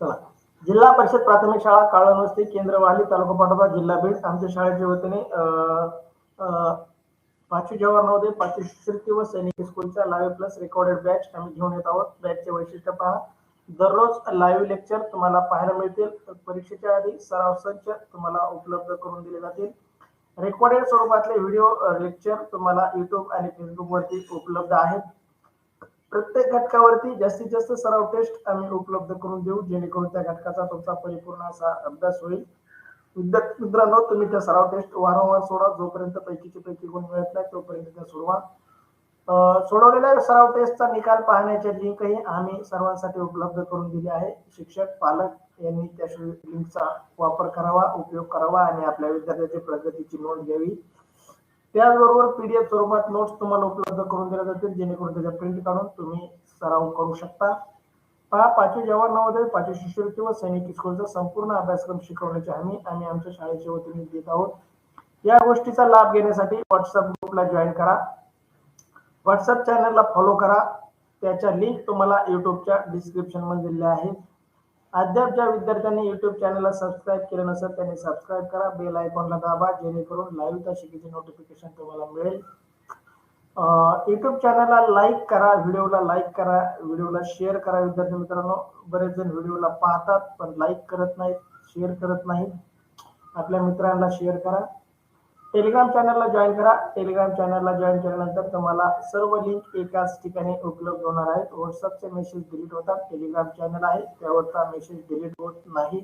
चला. जिल्हा परिषद प्राथमिक शाळा काळवस्ती केंद्र वाली तालुका पाटोदा जिल्हा बीड आमच्या शाळेच्या वतीने पाचवी जवाहर नवोदय पाचवी शिष्यवृत्ती व सैनिक स्कूलचा लाईव्ह प्लस रेकॉर्डेड बॅच आम्ही घेऊन येत आहोत. बॅचचे वैशिष्ट्य पहा. दररोज लाईव्ह लेक्चर तुम्हाला पाहायला मिळतील. परीक्षेच्या आधी सराव संच तुम्हाला उपलब्ध करून दिले जातील. रेकॉर्डेड स्वरूपातले व्हिडिओ लेक्चर तुम्हाला युट्यूब आणि फेसबुक वरती उपलब्ध आहेत. प्रत्येक घटकावरती जास्तीत जास्त सराव टेस्ट आम्ही उपलब्ध करून देऊ जेणेकरून त्या घटकाचा तुमचा परिपूर्ण असा अभ्यास होईल. विद्यार्थी मित्रांनो तुम्ही त्या सराव टेस्ट वारंवार सोडा. जोपर्यंत पैकीचे पैकी गुण मिळत नाही तोपर्यंत त्या सोडवा. सोडवलेल्या सराव टेस्टचा निकाल पाहण्याच्या लिंकही आम्ही सर्वांसाठी उपलब्ध करून दिली आहे. शिक्षक पालक यांनी त्या लिंकचा वापर करावा उपयोग करावा आणि आपल्या विद्यार्थ्याची प्रगतीची नोंद घ्यावी. त्याचबरोबर पीडीएफ स्वरूपात नोट्स तुम्हाला उपलब्ध करून दिल्या जातील जेणेकरून त्याच्या प्रिंट काढून तुम्ही सराव करू शकता. पहा पाचवी जवाहर नवोदय पाचवी शिष्यवृत्ती व सैनिक स्कूलचा संपूर्ण अभ्यासक्रम शिकवण्याची हमी आम्ही आमच्या शाळेच्या वतीने देत आहोत. या गोष्टीचा लाभ घेण्यासाठी व्हॉट्सअप ग्रुपला जॉईन करा. व्हॉट्सअप चॅनलला फॉलो करा. त्याच्या लिंक तुम्हाला युट्यूबच्या डिस्क्रिप्शनमध्ये दिल्या आहेत. अद्याप ज्या विद्यार्थ्यांनी युट्यूब चॅनलला सबस्क्राईब केलं नसेल त्यांनी सबस्क्राईब करा. बेल आयकॉनला दाबा जेणेकरून लाईव्ह तासिकेचे नोटिफिकेशन तुम्हाला मिळेल. युट्यूब चॅनलला लाईक करा व्हिडिओला लाईक करा व्हिडिओला शेअर करा विद्यार्थी मित्रांनो. बरेच जण व्हिडिओला पाहतात पण लाईक करत नाहीत शेअर करत नाहीत. आपल्या मित्रांना शेअर करा. टेलिग्राम चॅनलला जॉईन करा. टेलिग्राम चॅनलला जॉईन केल्यानंतर तुम्हाला सर्व लिंक एकाच ठिकाणी उपलब्ध होणार आहेत. व्हॉट्सअपचे मेसेज डिलीट होतात. टेलिग्राम चॅनल आहे. त्यावरचा मेसेज डिलीट होत नाही.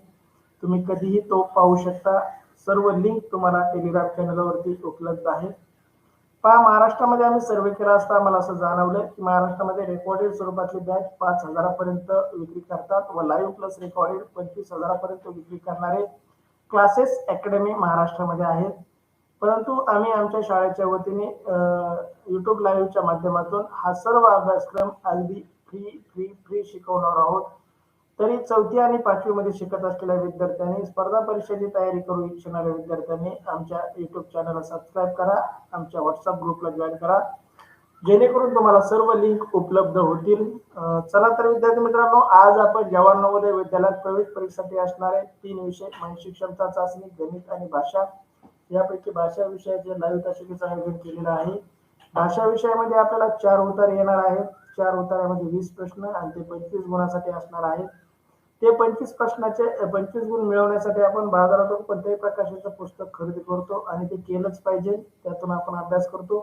तुम्ही कधीही तो पाहू शकता. सर्व लिंक तुम्हाला टेलिग्राम चॅनलवरती उपलब्ध आहे. पहा महाराष्ट्रामध्ये आम्ही सर्वे केला असता आम्हाला असं जाणवलं की महाराष्ट्रामध्ये रेकॉर्डेड स्वरूपातली बॅच पाच हजारापर्यंत विक्री करतात व लाईव्ह प्लस रेकॉर्डेड पंचवीस हजारापर्यंत विक्री करणारे क्लासेस अकॅडमी महाराष्ट्रामध्ये आहेत. परंतु आम्ही आमच्या शाळेच्या वतीने युट्यूब लाईव्हच्या माध्यमातून हा सर्व अभ्यासक्रम अगदी फ्री फ्री फ्री शिकवणार आहोत. तरी चौथी आणि पाचवी मध्ये शिकत असलेल्या विद्यार्थ्यांनी स्पर्धा परीक्षेची तयारी करू इच्छिणाऱ्या विद्यार्थ्यांनी आमच्या युट्यूब चॅनलला सबस्क्राईब करा आमच्या व्हॉट्सअप ग्रुपला जॉईन करा. जेणेकरून तुम्हाला सर्व लिंक उपलब्ध होतील. चला तर विद्यार्थी मित्रांनो आज आपण जवाहर नवोदय विद्यालयात प्रवेश परीक्षेसाठी असणारे तीन विषय म्हणजे मानसिक क्षमता चाचणी गणित आणि भाषा. यापैकी भाषा विषयाचे लाईव्ह तासिकेचं आयोजन केलेलं आहे. भाषा विषयामध्ये आपल्याला चार उतार येणार आहेत. चार उतारामध्ये वीस प्रश्न आणि ते पंचवीस गुणासाठी असणार आहेत. ते पंचवीस प्रश्नाचे पंचवीस गुण मिळवण्यासाठी आपण बाजारातून कोणत्याही प्रकाशाचं पुस्तक खरेदी करतो आणि ते केलंच पाहिजे त्यातून आपण अभ्यास करतो.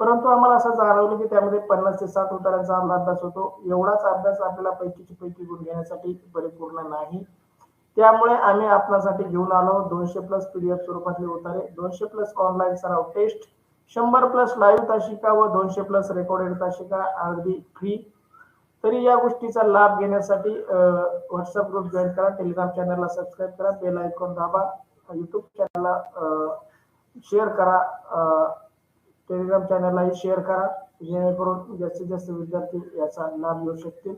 परंतु आम्हाला असं जाणवलं की त्यामध्ये पन्नास ते सात उतारांचा आम्हाला अभ्यास होतो. एवढाच अभ्यास आपल्याला पैकीची पैकी गुण घेण्यासाठी परिपूर्ण नाही. त्यामुळे आम्ही आपणासाठी घेऊन आलो. दोनशे प्लस पीडीएफ स्वरूपातले उतारे. दोनशे प्लस ऑनलाईन सराव टेस्ट शंभर प्लस लाईव्ह तासिका व दोनशे प्लस रेकॉर्डेड तासिका अगदी फ्री तरी या गोष्टीचा लाभ घेण्यासाठी व्हॉट्सअप ग्रुप जॉईन करा. टेलिग्राम चॅनलला सबस्क्राईब करा. बेल आयकॉन दाबा. युट्यूब चॅनलला शेअर करा. टेलिग्राम चॅनललाही शेअर करा. जेणेकरून जास्तीत जास्त विद्यार्थी याचा लाभ घेऊ शकतील.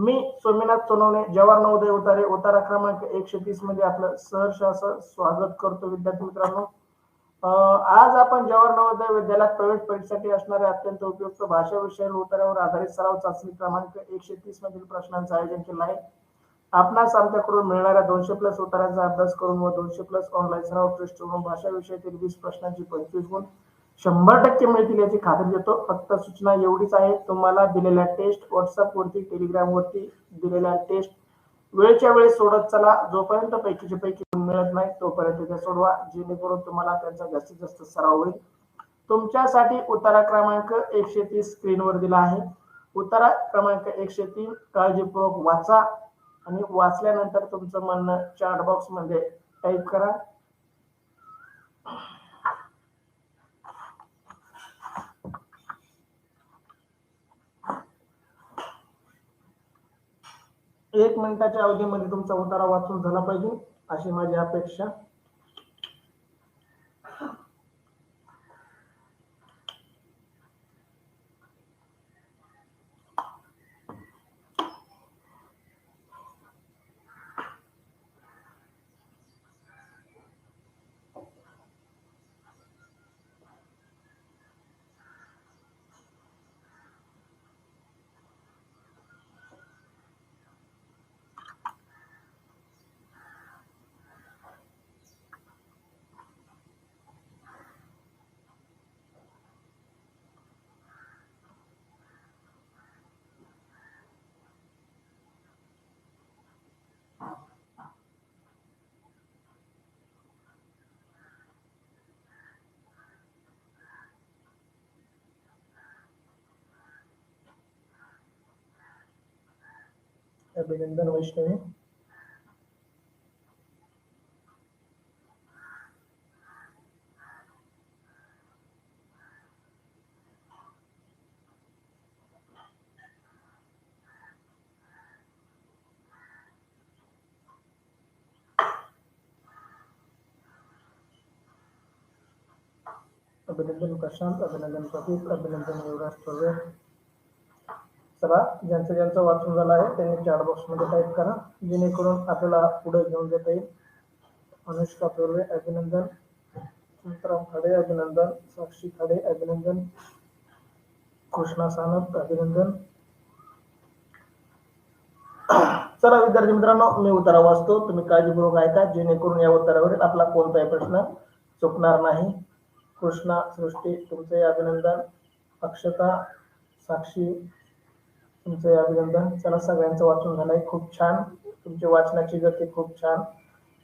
मी सोमीनाथ सोनवणे जवाहर नवोदय उतारे उतारा क्रमांक एकशे तीसमध्ये आपलं सहर्ष असं स्वागत करतो विद्यार्थी मित्रांनो. आज आपण जवाहर नवोदय विद्यालयात प्रवेश परीक्षेसाठी असणाऱ्या अत्यंत उपयुक्त भाषा विषय उतारावर आधारित सराव चाचणी क्रमांक एकशे तीस मधील प्रश्नांचं आयोजन केलं आहे. आपणास आमच्याकडून मिळणाऱ्या दोनशे प्लस उतारांचा अभ्यास करून व दोनशे प्लस ऑनलाईन सराव टेस्ट करून भाषा विषयातील वीस प्रश्नांची पंचवीस गुण शंभर टक्के मिळतील याची खात्री देतो. फक्त सूचना एवढीच आहे तुम्हाला दिलेल्या टेस्ट व्हॉट्सअप वरती टेलिग्राम वरती दिलेल्या टेस्ट वेळच्या वेळेस सोडत चला. जोपर्यंत पैकीचे पैकी मिळत नाही तोपर्यंत त्या सोडवा. जेणेकरून तुम्हाला त्यांचा जास्तीत जास्त सराव होईल. तुमच्यासाठी उतारा क्रमांक एकशे तीस स्क्रीनवर दिला आहे. उतारा क्रमांक एकशे तीन काळजीपूर्वक वाचा आणि वाचल्यानंतर तुमचं म्हणणं चॅट बॉक्समध्ये टाईप करा. एक मिनिटाच्या अवधीमध्ये तुमचा उतारा वाचून झाला पाहिजे अशी माझी अपेक्षा. अभिनंदन वैष्णवी. अभिनंदन प्रशांत अभिनंदन प्रदीप अभिनंदन युवराज चौबे चला ज्यांचं ज्यांचं वाचून झालं आहे त्यांनी चॅट बॉक्समध्ये टाईप करा. जेणेकरून आपल्याला पुढे घेऊन जाता येईल. अनुष्का चौबे अभिनंदन. संतराम खाडे अभिनंदन. साक्षी खाडे अभिनंदन. कृष्णा सानप अभिनंदन. चला विद्यार्थी मित्रांनो मी उतारा वाचतो. तुम्ही काळजीपूर्वक ऐका जेणेकरून या उत्तरावरील आपला कोणताही प्रश्न चुकणार नाही. कृष्णा सृष्टी तुमचे अभिनंदन. अक्षता साक्षी तुमचे अभिनंदन. चला सगळ्यांचं वाचून झालंय खूप छान. तुमची वाचनाची गती खूप छान.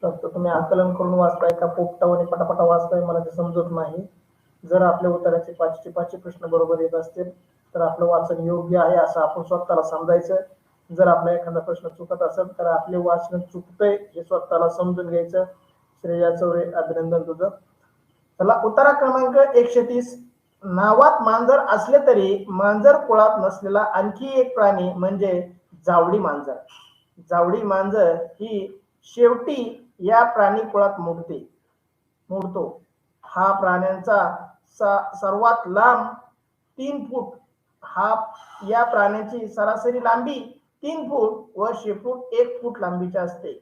फक्त तुम्ही आकलन करून वाचताय का? पोपटावणी पटापटा वाचताय? मला ते समजत नाही. जर आपल्या उत्तराचे पाचशे पाचशे प्रश्न बरोबर येत असतील तर आपलं वाचन योग्य आहे असं आपण स्वतःला समजायचं. जर आपला एखादा प्रश्न चुकत असेल तर आपले वाचन चुकतंय हे स्वतःला समजून घ्यायचं. श्रेया चौरे अभिनंदन तुझं. चला उत्तरा क्रमांक एकशे तीस. नावात मांजर असले तरी मांजर कुळात नसलेला आणखी एक प्राणी म्हणजे जावडी मांजर. जावडी मांजर ही शेवटी या प्राणी कुळात मोडते. मोडतो. हा प्राण्यांचा सा- सर्वात लांब तीन फूट. हा या प्राण्याची सरासरी लांबी तीन फूट व शेपूट एक फूट लांबीची असते.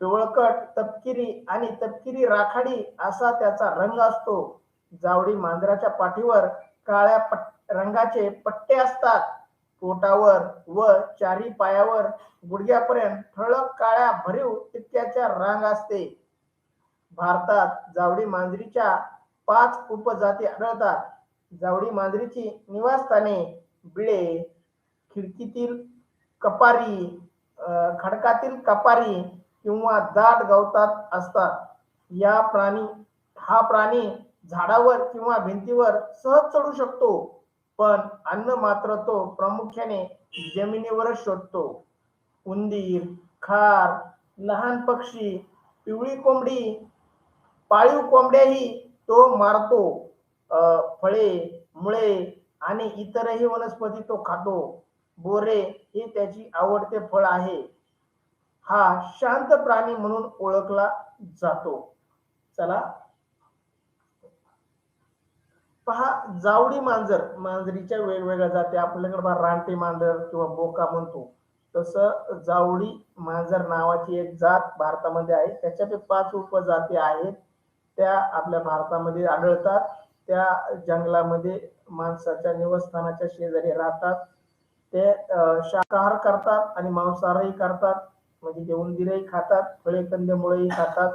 पिवळकट तपकिरी आणि तपकिरी राखाडी असा त्याचा रंग असतो. जावडी मांजराच्या पाठीवर काळ्या पट रंगाचे पट्टे असतात. पोटावर व चारी पायावर गुडघ्यापर्यंत ठळक काळ्या भरीव तितक्याच्या रांग असते. भारतात जावडी मांजरीच्या पाच उपजाती आढळतात. जावडी मांजरीची निवासस्थाने बिळे खिडकीतील कपारी खडकातील कपारी किंवा दाट गवतात असतात. या प्राणी हा प्राणी झाडावर किंवा भिंतीवर सहज चढू शकतो पण अन्न मात्र तो प्रामुख्याने जमिनीवरच शोधतो. उंदीर खार लहान पक्षी पिवळी कोंबडी पाळीव कोंबड्याही तो मारतो. फळे मुळे आणि इतरही वनस्पती तो खातो. बोरे हे त्याची आवडते फळ आहे. हा शांत प्राणी म्हणून ओळखला जातो. चला पहा जावडी मांजर मांजरीच्या वेगवेगळ्या जाती. आपल्याकडे पहा रानटी मांजर किंवा बोका म्हणतो. तसं जावडी मांजर नावाची एक जात भारतामध्ये आहे. त्याच्या पाच उपजाती आहेत. त्या आपल्या भारतामध्ये आढळतात. त्या जंगलामध्ये माणसाच्या निवासस्थानाच्या शेजारी राहतात. ते शाकाहार करतात आणि मांसाहारही करतात. म्हणजे ते उंदीरही खातात फळे कंदमुळेही खातात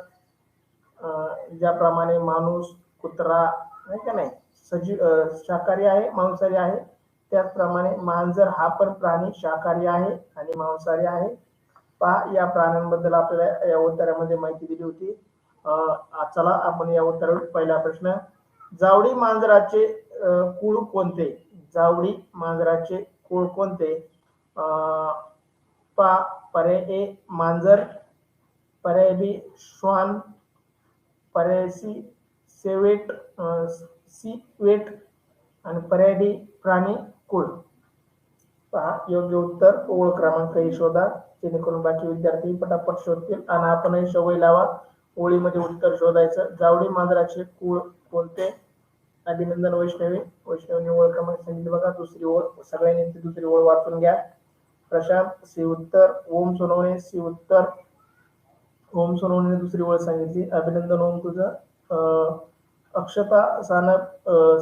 ज्याप्रमाणे माणूस कुत्रा नाही का नाही? सजीव शाकाहारी आहे मांसाहारी आहे. त्याचप्रमाणे मांजर हा पण प्राणी शाकाहारी आहे आणि मांसाहारी आहे. पहा या प्राण्यांबद्दल आपल्याला या उत्तरामध्ये माहिती दिली होती. चला आपण या उत्तरावर पहिला प्रश्न. जावडी मांजराचे कुळ कोणते? जावडी मांजराचे कुळ कोणते? पा पर्याय ए मांजर पर्याय बी श्वान पर्याय सी सेवेट सी वेट आणि पर्याय डी प्राणी कुळ. पहा योग्य उत्तर ओळ क्रमांक ही शोधा जेणेकरून बाकी विद्यार्थी पटापट शोधतील आणि आपणही सवय लावा. ओळीमध्ये उत्तर शोधायचं. जावडी मांजराचे कुळ कोणते? अभिनंदन वैष्णवी. वैष्णवी ओळ क्रमांक सांगितली बघा. दुसरी ओळ सगळ्यांनी ती दुसरी ओळ वाचून घ्या. प्रशांत सी उत्तर. ओम सोनवणे सी उत्तर. ओम सोनवणे दुसरी ओळ सांगितली. अभिनंदन ओम तुझं. अं, अक्षता सानप अं,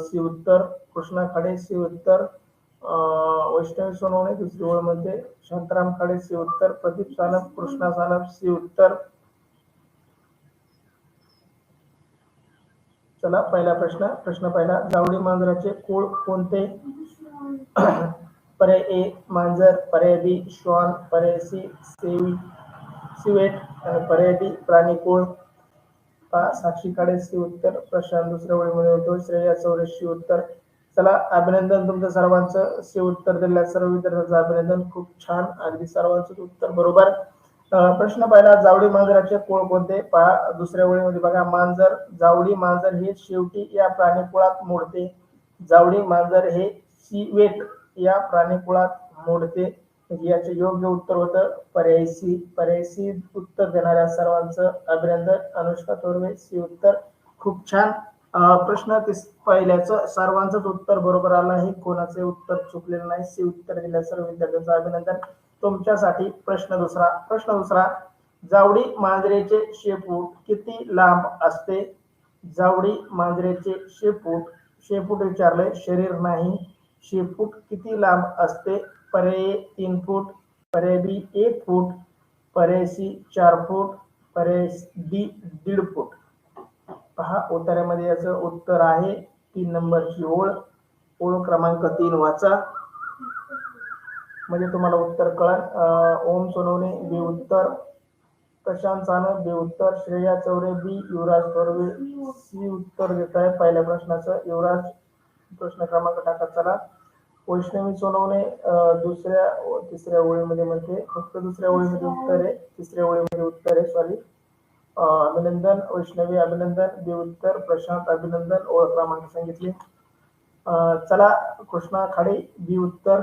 कृष्णा खाडे सी उत्तर अं, वैष्णवी सोनवणे दुसरी ओळमध्ये शांताराम खाडे सी उत्तर प्रदीप सानप कृष्णा सानप सी उत्तर चला पहिला प्रश्न. प्रश्न पहिला जावडी मांजराचे कुळ कोणते? पर्याय ए मांजर पर्याय बी श्वान पर्याय सी सेवी सिवेट आणि पर्याय डी प्राणी कुळ पहा साक्षी काळे सी उत्तर प्रशांत दुसऱ्या ओळीमध्ये होतो श्रेया चौरेशी उत्तर. चला अभिनंदन तुमचं सर्वांचं सी उत्तर दिल्या सर्व विद्यार्थ्यांचं अभिनंदन. खूप छान अगदी सर्वांचं उत्तर बरोबर. प्रश्न पहिला जावडी मांजराचे कुळ कोणते? पहा दुसऱ्या ओळीमध्ये बघा मांजर जावडी मांजर हे शेवटी या प्राणीकुळात मोडते. जावडी मांजर हे सीवेट या प्राणीकुळात मोडते. म्हणजे याचे योग्य उत्तर होतं. पर्यायसी सी सी उत्तर देणाऱ्या सर्वांचं अभिनंदन. अनुष्का तोरवे सी उत्तर. खूप छान. प्रश्न पहिल्याचं सर्वांचंच उत्तर बरोबर आलं आहे कोणाचे उत्तर चुकलेलं नाही. सी उत्तर दिल्या सर्व विद्यार्थ्यांचं अभिनंदन. तुमच्यासाठी प्रश्न दुसरा. प्रश्न दुसरा. जावडी मांजरेचे शेपूट किती लांब असते? जावडी मांजरेचे शेपूट. शेपूट विचारले शरीर नाही. शेपूट किती लांब असते? परे तीन फूट परे बी एक फूट परे सी चार फूट परे डी दीड फूट. पहा उत्तरामध्ये याचं उत्तर आहे. तीन नंबरची ओळ. ओळ क्रमांक तीन वाचा. म्हणजे तुम्हाला उत्तर कळन. ओम सोनवणे बी उत्तर. प्रशांत सानप बी उत्तर. श्रेया चौरे बी युवराज थोरवे सी उत्तर देत आहे. पहिल्या प्रश्नाचं. युवराज प्रश्न क्रमांक टाका चला. वैष्णवी सोनवणे दुसऱ्या तिसऱ्या ओळीमध्ये म्हणते. फक्त दुसऱ्या ओळीमध्ये उत्तर. आहे तिसऱ्या ओळीमध्ये उत्तर आहे सॉरी अभिनंदन वैष्णवी अभिनंदन बी उत्तर प्रशांत अभिनंदन ओळख क्रमांक सांगितले. अं, चला कृष्णा खाडे बी उत्तर.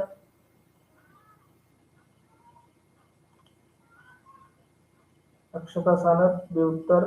अक्षता सानप बी उत्तर.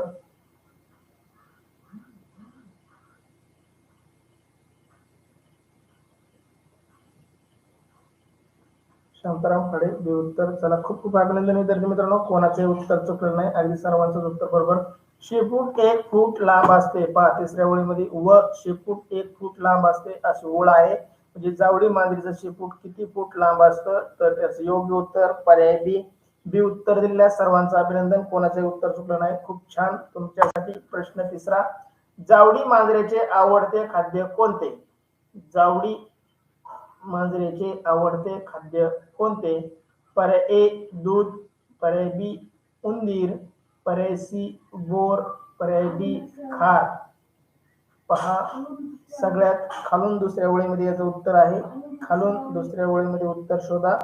शांताराम खाडे बी उत्तर चला खूप खूप अभिनंदन विद्यार्थी मित्रांनो कोणाचे उत्तर चुकलं नाही. अगदी सर्वांचं उत्तर बरोबर. शेपूट एक फूट लांब असते. पहा तिसऱ्या ओळीमध्ये व शेपूट एक फूट लांब असते. अशी ओळ आहे. म्हणजे जावडी मांजरीचं शेपूट किती फूट लांब असतं? तर त्याचं योग्य उत्तर पर्याय बी. बी उत्तर दिलेल्या सर्वांचं अभिनंदन. कोणाचे उत्तर चुकलं नाही. खूप छान. तुमच्यासाठी प्रश्न तिसरा. जावडी मांजरेचे आवडते खाद्य कोणते? जावडी मांजरेचे आवडते खाद्य कोणते? पर्याय ए दूध पर्याय बी उंदीर पर्याय सी बोर पर्याय डी खार. पहा सगळ्यात खालून दुसऱ्या ओळीमध्ये याचं उत्तर आहे. खालून दुसऱ्या ओळीमध्ये उत्तर शोधा.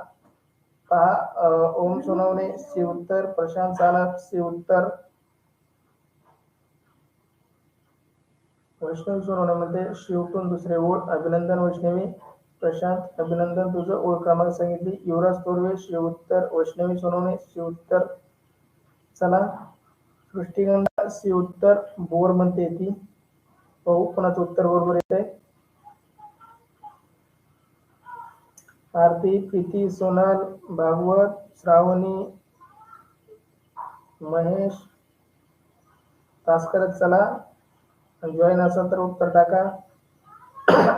पहा ओम सोनवणे सी उत्तर. प्रशांत सानप सी उत्तर. वैष्णवी सोनवणे म्हणते शिवटून दुसरे ओळ. अभिनंदन वैष्णवी. प्रशांत अभिनंदन तुझं ओळख. क्रमांक सांगितली युवराज तोरवे शिव उत्तर वैष्णवी सोनवणे शिव उत्तर चला. सृष्टीगंधा सी उत्तर बोर म्हणते ती. पाहू कोणाचं उत्तर बरोबर येते आरती प्रीती सोनाल भागवत श्रावणी महेश. तास करत चला. जॉईन असाल तर उत्तर टाका.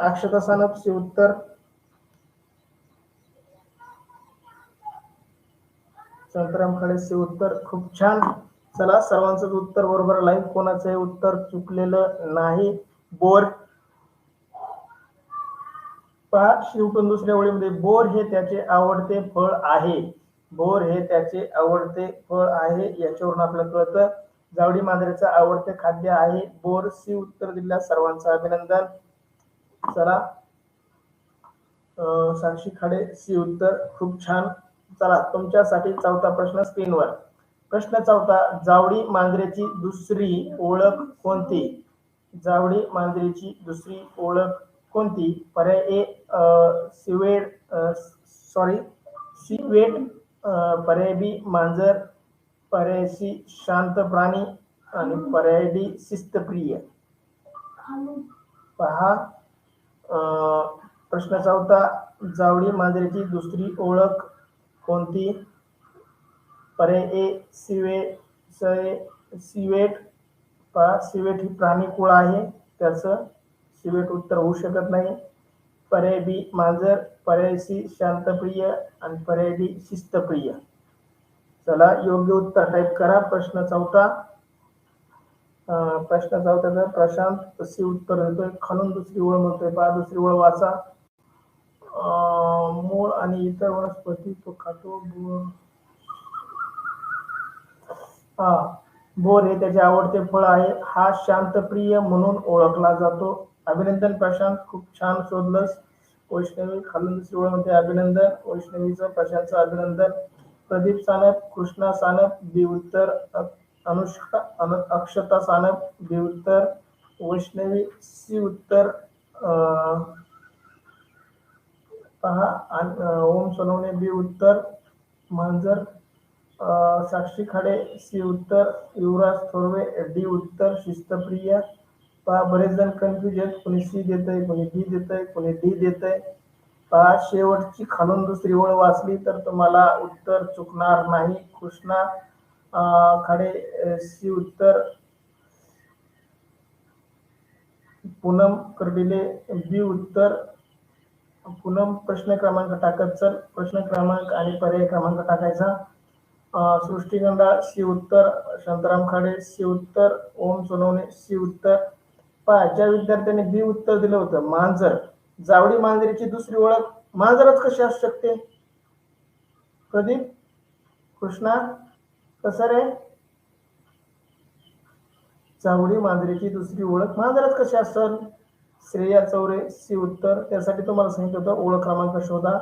अक्षता सानप सी उत्तर संतराम खडे उत्तर खूप छान. चला सर्वांचं उत्तर बरोबर लाईव्ह कोणाचंही उत्तर चुकलेलं नाही. बोर. पहा शिवटून दुसऱ्या ओळीमध्ये बोर हे त्याचे आवडते फळ आहे. बोर हे त्याचे आवडते फळ आहे. याच्यावरून आपल्याला कळतं जावडी मांजरेचं आवडते खाद्य आहे. बोर सी उत्तर दिल्या सर्वांचं अभिनंदन. चला. अं, साक्षी खाडे सी उत्तर. खूप छान. चला तुमच्यासाठी चौथा प्रश्न स्क्रीनवर. प्रश्न चौथा जावडी मांजरेची दुसरी ओळख कोणती? जावडी मांजरीची दुसरी ओळख कोणती? पर्याय ए सिवेड सॉरी सिवेट पर्याय बी मांजर पर्याय सी शांत प्राणी आणि पर्याय डी शिस्तप्रिय. पहा प्रश्न चौथा जावडी मांजरेची दुसरी ओळख कोणती? पर्याय ए सिवे सए सिवेट. पा सिवेट ही प्राणी कुळ आहे. त्याचं सिवेट उत्तर होऊ शकत नाही. पर्याय बी मांजर. पर्याय सी शांतप्रिय. आणि पर्याय डी शिस्तप्रिय. चला योग्य उत्तर टाईप करा. प्रश्न चौथा. प्रश्न चौथ्याचा प्रशांत सी उत्तर देतोय. खालून दुसरी ओळ म्हणतोय. पहा दुसरी ओळ वाचा. मूळ आणि इतर वनस्पती तो खातो हा बोर हे त्याचे आवडते फळ आहे. हा शांतप्रिय म्हणून ओळखला जातो. अभिनंदन प्रशांत खूप छान शोधलंस. वैष्णवी खालून दुसरी ओळखमध्ये अभिनंदन. वैष्णवीचं प्रशांतचं अभिनंदन. प्रदीप सानप कृष्णा सानप बी उत्तर अनुष्का अनु अक्षता सानप बी उत्तर वैष्णवी सी उत्तर पहा. आणि, ओम सोनवणे बी उत्तर मांजर साक्षी खाडे सी उत्तर युवराज थोरवे डी उत्तर शिस्तप्रिया. पहा बरेच जण कन्फ्युज आहेत. कोणी सी देत आहे कोणी बी देत आहे कोणी डी देत आहे पहा शेवटची खालून दुसरी ओळ वाचली तर तुम्हाला उत्तर चुकणार नाही. कृष्णा खाडे सी उत्तर पूनम कर्डिले बी उत्तर पुनम प्रश्न क्रमांक टाकत चल. प्रश्न क्रमांक आणि पर्याय क्रमांक टाकायचा. सृष्टीगंधा सी उत्तर शांताराम खाडे सी उत्तर ओम सोनवणे सी उत्तर. पहा ज्या विद्यार्थ्यांनी बी उत्तर दिलं होतं मांजर. जावडी मांजरीची दुसरी ओळख मांजरच कशी असू शकते? प्रदीप कृष्णा कसं रे? जावडी मांजरीची दुसरी ओळख मांजरच कशी असल? श्रेया चौरे सी उत्तर. त्यासाठी तुम्हाला सांगितलं होतं ओळख क्रमांक शोधा.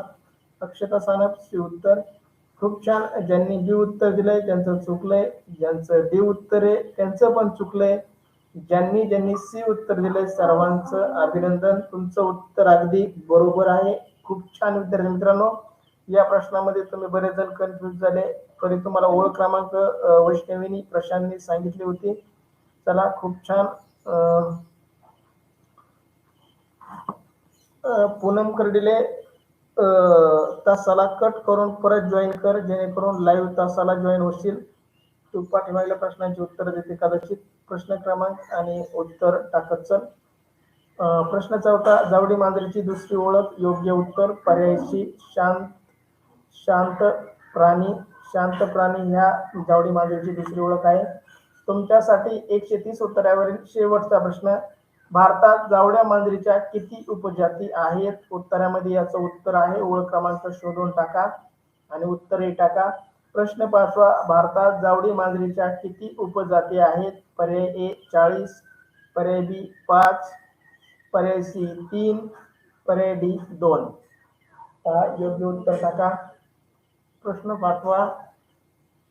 अक्षता सानप सी उत्तर. खूप छान. ज्यांनी बी उत्तर दिलंय त्यांचं चुकलंय. ज्यांचं डी उत्तर आहे त्यांचं पण चुकलंय. ज्यांनी ज्यांनी सी उत्तर दिलंय सर्वांचं अभिनंदन. तुमचं उत्तर अगदी बरोबर आहे. खूप छान विद्यार्थी मित्रांनो. या प्रश्नामध्ये तुम्ही बरेच जण कन्फ्युज झाले. तरी तुम्हाला ओळख क्रमांक वैष्णवीनी प्रशांतनी सांगितली होती. चला खूप छान. पूनम कर्डिले तासाला कट करून परत जॉईन कर जेणेकरून लाईव्ह तासाला जॉईन होशील. तू पाठीमागल्या प्रश्नांची उत्तर देते कदाचित. प्रश्न क्रमांक आणि उत्तर टाकत चल. प्रश्न चौथा जावडी मांजरीची दुसरी ओळख योग्य उत्तर पर्यायशी शांत शांत प्राणी शांत प्राणी ह्या जावडी मांजरीची दुसरी ओळख आहे. तुमच्यासाठी एकशे तीस उत्तरावरील शेवटचा प्रश्न भारतात जावड्या मांजरीच्या किती उपजाती आहेत? उत्तरामध्ये याचं उत्तर आहे ओळख क्रमांक शोधून टाका आणि उत्तरही टाका. प्रश्न पाचवा भारतात जावडी मांजरीच्या किती उपजाती आहेत? पर्याय ए चाळीस पर्याय बी पाच पर्याय सी तीन पर्याय डी दोन. योग्य उत्तर टाका. प्रश्न पाचवा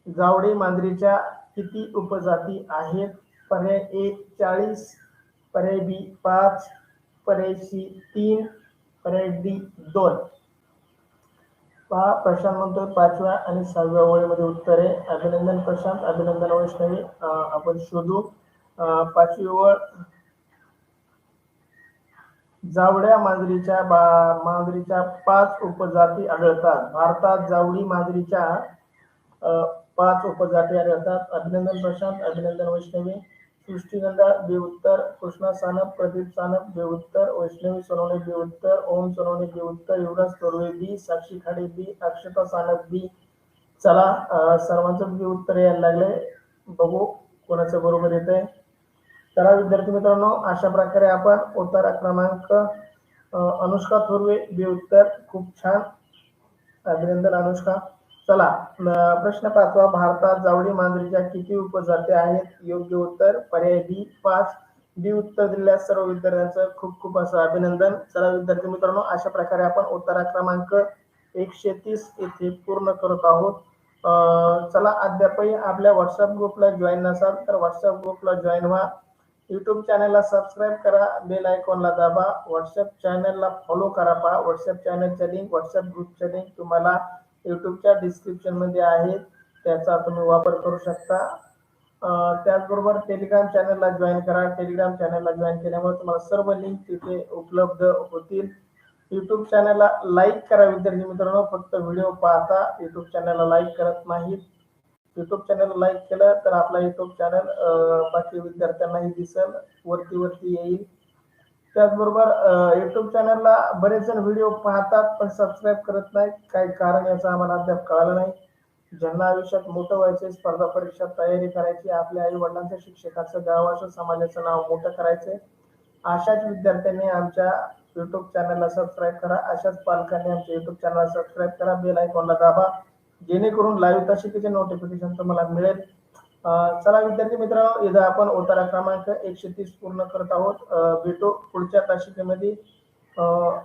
जावडी मांजरीच्या किती उपजाती आहेत? पर्याय ए चाळीस पर्याय बी पाच पर्याय सी तीन पर्याय डी दोन. पहा प्रशांत म्हणतोय पाचव्या आणि सहाव्या ओळीमध्ये उत्तर आहे. अभिनंदन प्रशांत अभिनंदन वैष्णवी. आपण शोधू. पाचवी ओळ. जावड्या मांजरीच्या मांजरीच्या पाच उपजाती आढळतात. भारतात जावडी मांजरीच्या पाच उपजाती आढळतात. अभिनंदन प्रशांत अभिनंदन वैष्णवी. सृष्टीगंधा बेउत्तर कृष्णा सानप प्रदीप सानप बेउत्तर वैष्णवी सोनवणे बेउत्तर ओम सोनवणे बेउत्तर युवराज तोरवे बी साक्षी खाडे बी अक्षता सानप बी. चला सर्वांचं बी उत्तर यायला लागले. बघू कोणाचं बरोबर येत आहे चला विद्यार्थी मित्रांनो अशा प्रकारे आपण उत्तर क्रमांक अनुष्का थोरवे बी उत्तर. खूप छान. अभिनंदन अनुष्का. चला प्रश्न पाचवा. भारतात जावडी मांजरीच्या किती उपजाती आहेत? योग्य उत्तर पर्याय बी पाच. बी उत्तर दिलेल्या सर्व विद्यार्थ्यांचं खूप खूप असं अभिनंदन. चला विद्यार्थी मित्रांनो अशा प्रकारे आपण उत्तरा क्रमांक एकशे तीस येथे पूर्ण करत आहोत. चला अद्यापही आपल्या व्हॉट्सअप ग्रुपला जॉईन नसाल तर व्हॉट्सअप ग्रुपला जॉईन व्हा. युट्यूब चॅनलला सबस्क्राईब करा. बेल आयकॉनला दाबा. व्हॉट्सअप चॅनलला फॉलो करा पहा. व्हॉट्सअप चॅनलच्या लिंक व्हॉट्सअप ग्रुपच्या लिंक तुम्हाला युट्यूबच्या डिस्क्रिप्शनमध्ये आहेत त्याचा तुम्ही वापर करू शकता. त्याचबरोबर टेलिग्राम चॅनलला जॉईन करा. टेलिग्राम चॅनलला जॉईन केल्यामुळे तुम्हाला सर्व लिंक तिथे उपलब्ध होतील. युट्यूब चॅनलला लाईक करा विद्यार्थी मित्रांनो. फक्त व्हिडिओ पाहता. युट्यूब चॅनलला लाईक करत नाहीत. युट्यूब चॅनल लाईक केलं तर आपला युट्यूब चॅनल बाकी विद्यार्थ्यांनाही दिसेल. वरती वरती येईल. त्याचबरोबर युट्यूब चॅनलला बरेच जण व्हिडिओ पाहतात पण सबस्क्राईब करत नाहीत. काही कारण याचं आम्हाला अद्याप कळालं नाही. ज्यांना आयुष्यात मोठं व्हायचे स्पर्धा परीक्षा तयारी करायची आपल्या आई वडिलांचं शिक्षकाचं गावाचं समाजाचं नाव मोठं करायचंय. अशाच विद्यार्थ्यांनी आमच्या युट्यूब चॅनलला सबस्क्राईब करा. अशाच पालकांनी आमच्या युट्यूब चॅनलला सबस्क्राईब करा. बेल आयकॉनला दाबा. जेणेकरून लाईव्ह तासिकेचे नोटिफिकेशन तुम्हाला मिळेल. चला विद्यार्थी मित्र इथं आपण उतारा क्रमांक एकशे तीस पूर्ण करत आहोत. अं, भेटू पुढच्या तासिकेमध्ये.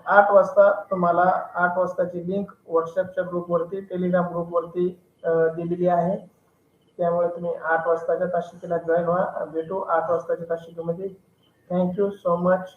आठ वाजता तुम्हाला आठ वाजताची लिंक व्हॉट्सअपच्या ग्रुपवरती टेलिग्राम ग्रुपवरती दिलेली आहे. त्यामुळे तुम्ही आठ वाजताच्या तासिकेला जॉईन व्हा. भेटू आठ वाजताच्या तासिकेमध्ये. Thank you so much